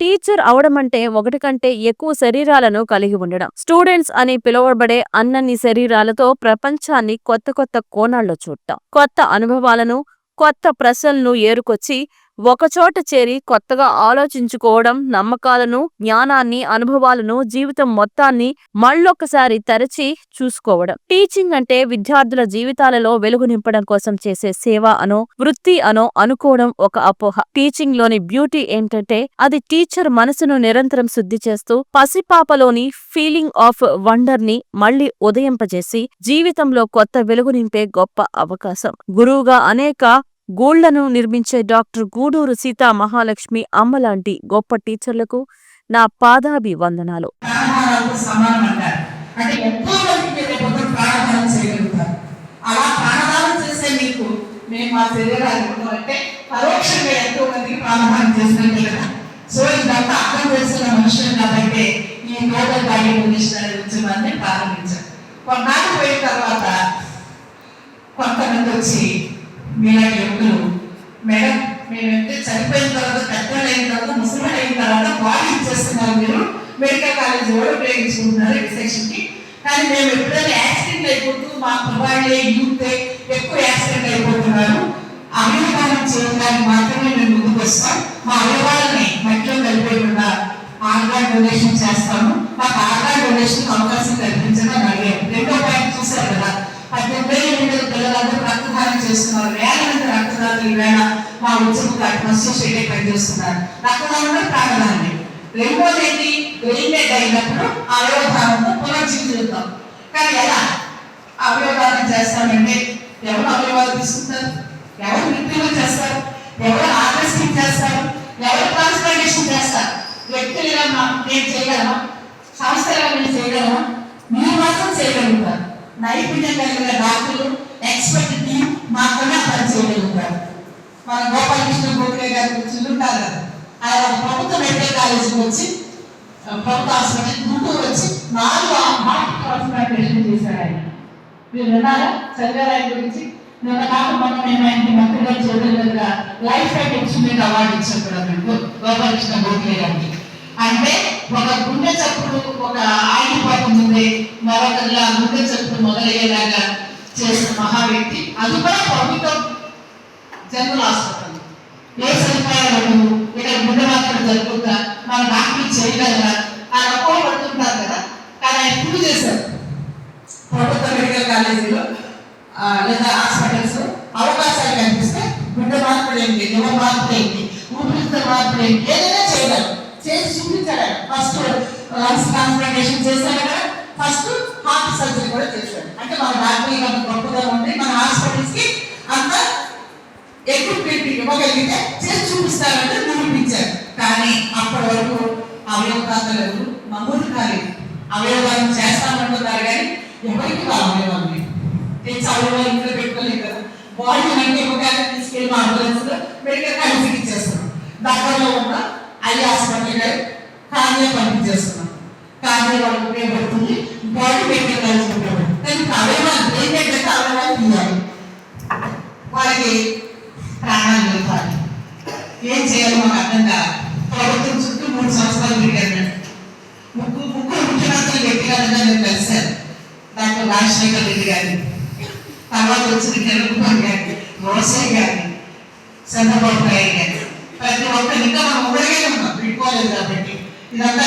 Teacher అవడం అంటే ఒకటి కంటే ఎక్కువ శరీరాలను కలిగి ఉండడం. స్టూడెంట్స్ అని పిలువబడే అన్నన్ని శరీరాలతో ప్రపంచాన్ని కొత్త కొత్త కోణాల్లో చూడటం. కొత్త అనుభవాలను కొత్త ప్రశ్నలను ఏరుకొచ్చి ఒకచోట చేరి కొత్తగా ఆలోచించుకోవడం నమ్మకాలను జ్ఞానాన్ని అనుభవాలను జీవితం మొత్తాన్ని మళ్ళొక్కసారి తరచి చూసుకోవడం. టీచింగ్ అంటే విద్యార్థుల జీవితాలలో వెలుగు నింపడం కోసం చేసే సేవ అనో వృత్తి అనో అనుకోవడం ఒక అపోహ. టీచింగ్లోని బ్యూటీ ఏంటంటే అది టీచర్ మనసును నిరంతరం శుద్ధి చేస్తూ పసిపాపలోని ఫీలింగ్ ఆఫ్ వండర్ని మళ్ళీ ఉదయింపజేసి జీవితంలో కొత్త వెలుగు నింపే గొప్ప అవకాశం. గురువుగా అనేక గూళ్ళను నిర్మించే డాక్టర్ గూడూరు సీతా మహాలక్ష్మి అమ్మలాంటి గొప్ప టీచర్లకు నా పాదాభి వందనాలు మేము మా పరోక్షంగా ఎంతో మందికి చేసినట్టు కదా. సో ఇదంతా అర్థం చేస్తున్న మనుషులు కాబట్టి ఈ బాడీ ఉద్యమాన్ని ప్రారంభించారు కొన్నాళ్ళు పోయిన తర్వాత కొంతమంది వచ్చి మీలాంటి యువకులు మేడం మేమైతే చనిపోయిన తర్వాత పెద్దలు అయిన తర్వాత ముసలి అయిన తర్వాత బాడీ ఇచ్చేస్తున్నారు మీరు. మెడికల్ కాలేజ్ కూడా ఉపయోగించుకుంటున్నారు సెక్షన్కి. కానీ మేము ఎప్పుడైనా యాక్సిడెంట్ అయిపోతూ మా కుర్రాళ్ళే యూత్ ఎక్కువ యాక్సిడెంట్ అయిపోతున్నారు. అవయవాలను చేయడానికి మాత్రమే మేము ముందుకు వస్తాం. మా అవయవాలని మట్టిలో కలిపేయకుండా ఆర్గాన్ డొనేషన్ చేస్తాము. మాకు ఆర్గాన్ డొనేషన్ అవకాశం కల్పించడం అని అడిగాము రెండో పాయింట్ చూశారు కదా. పద్దెనిమిది ఏళ్ళ చేస్తున్నారు వేల మంది రక్తదాతలు ఈవేళ మా ఉద్యమకు అట్మాస్ఫియర్ పనిచేస్తున్నారు. రక్తదానం కూడా ప్రాణదానమే రెండోది ఏంటి? బ్రెయిన్ డెడ్ అయినప్పుడు అవయవదానంతో పునర్జీవితం. కానీ ఎలా? అవయవదానం చేస్తామంటే ఎవరు అవయవాలు తీసుకుంటారు? ఎవరు మృత్యులు చేస్తారు? ఎవరు హార్వెస్టింగ్ చేస్తారు? ఎవరు ట్రాన్స్ప్లాంటేషన్ చేస్తారు? వ్యక్తులుగా మా- నేను చేయగలమా సంస్థలుగా మేము చేయగలమా మీరు మాత్రం చేయగలుగుతారు. నైపుణ్యం కలిగిన డాక్టర్లు ఎక్స్పర్ట్ టీం మాత్రమే పని చేయగలుగుతారు మన గోపాలకృష్ణ గోఖలే గారి గురించి ఉంటారు కదా. ఆయన ప్రభుత్వ మెడికల్ కాలేజీకి వచ్చి ఆ, ప్రభుత్వ హాస్పిటల్ గుంటూరు వచ్చి నాలుగు హార్ట్ ట్రాన్స్ప్లాంటేషన్ చేశారు ఆయన. మీరు విన్నారా? చదివారు ఆయన గురించి? నిన్న కాక మొన్న మేము ఆయనకి మంత్రి గారి లైఫ్ టైం అచీవ్మెంట్ అవార్డు ఇచ్చాం కూడా మేము గో- గోపాలకృష్ణ గోఖలే గారికి. అంటే ఒక గుండె చప్పుడు ఒక ఆగిపోతుంది మరొకరిలా గుండె చప్పుడు మొదలయ్యేలాగా చేసిన మహా వ్యక్తి. అది కూడా ప్రభుత్వం జనరల్ హాస్పిటల్ ఏ సదుపాయాలు ఇక్కడ గుండె మాత్రం జరుగుతుందా? మన డాక్టర్ చేయగలరా? అని అపోహ పడుతుంటారు కదా కానీ ఆయన ప్రూవ్ చేశారు. ప్రభుత్వ మెడికల్ కాలేజీలో లేదా హాస్పిటల్స్ అవకాశాలు కనిపిస్తే గుండె మార్పులు ఏంటి లివర్ మార్పులు ఏంటి ఊపిరితిత్తుల మార్పులు ఏంటి ఏదైనా చేయగలరు. చేసి చూపించాడు ఫస్ట్ లంగ్స్ ట్రాన్స్ప్లాంటేషన్ చేశాడు కదా ఫస్ట్ హార్ట్ సర్జరీ కూడా చేశాడు. అంటే మన డాక్టర్ గొప్పగా ఉంది మన హాస్పిటల్స్కి అవయవదాతలు లేదు నమోదు కాలేదు. అవయవాలను చేస్తామంటున్నారు కానీ ఎవరికి వాళ్ళ అవయవాలు లేవు తెచ్చి అవయవాలు ఇంట్లో పెట్టుకోలేదు కదా. వాళ్ళు అంటే ఒక తీసుకెళ్ళి మా అంబులెన్స్ మెడికల్ కాలేజీకి ఇచ్చేస్తున్నాం దగ్గరలో ఉన్న ఐ హాస్పిటల్ గారు కానీ పంపించేస్తున్నాం కానీ వాళ్ళకి ఉపయోగపడుతుంది. బాడీ మెడికల్ కాలేజ్ ఉపయోగపడుతుంది. కానీ అవయవాలు ఏంటంటే అవయవాలు తీయాలి. వాళ్ళకి ప్రాణాలు నిలపాలి ఏం చేయాలో మాకు అర్థం కాదు ప్రభుత్వం చుట్టూ మూడు సంవత్సరాలు తిరిగాను ముగ్గురు ముగ్గురు ముఖ్యమంత్రులు వ్యక్తిగతంగా నేను కలిశాను డాక్టర్ రాజశేఖర్ రెడ్డి గారి తర్వాత వచ్చిన కిరణ్ గారి రోసయ్య గారి చంద్రబాబు నాయుడు గారి. ప్రతి ఒక్కరు ఇంకా మనం ఊరగానే ఉన్నాం. పెట్టుకోలేదు కాబట్టి. ఇదంతా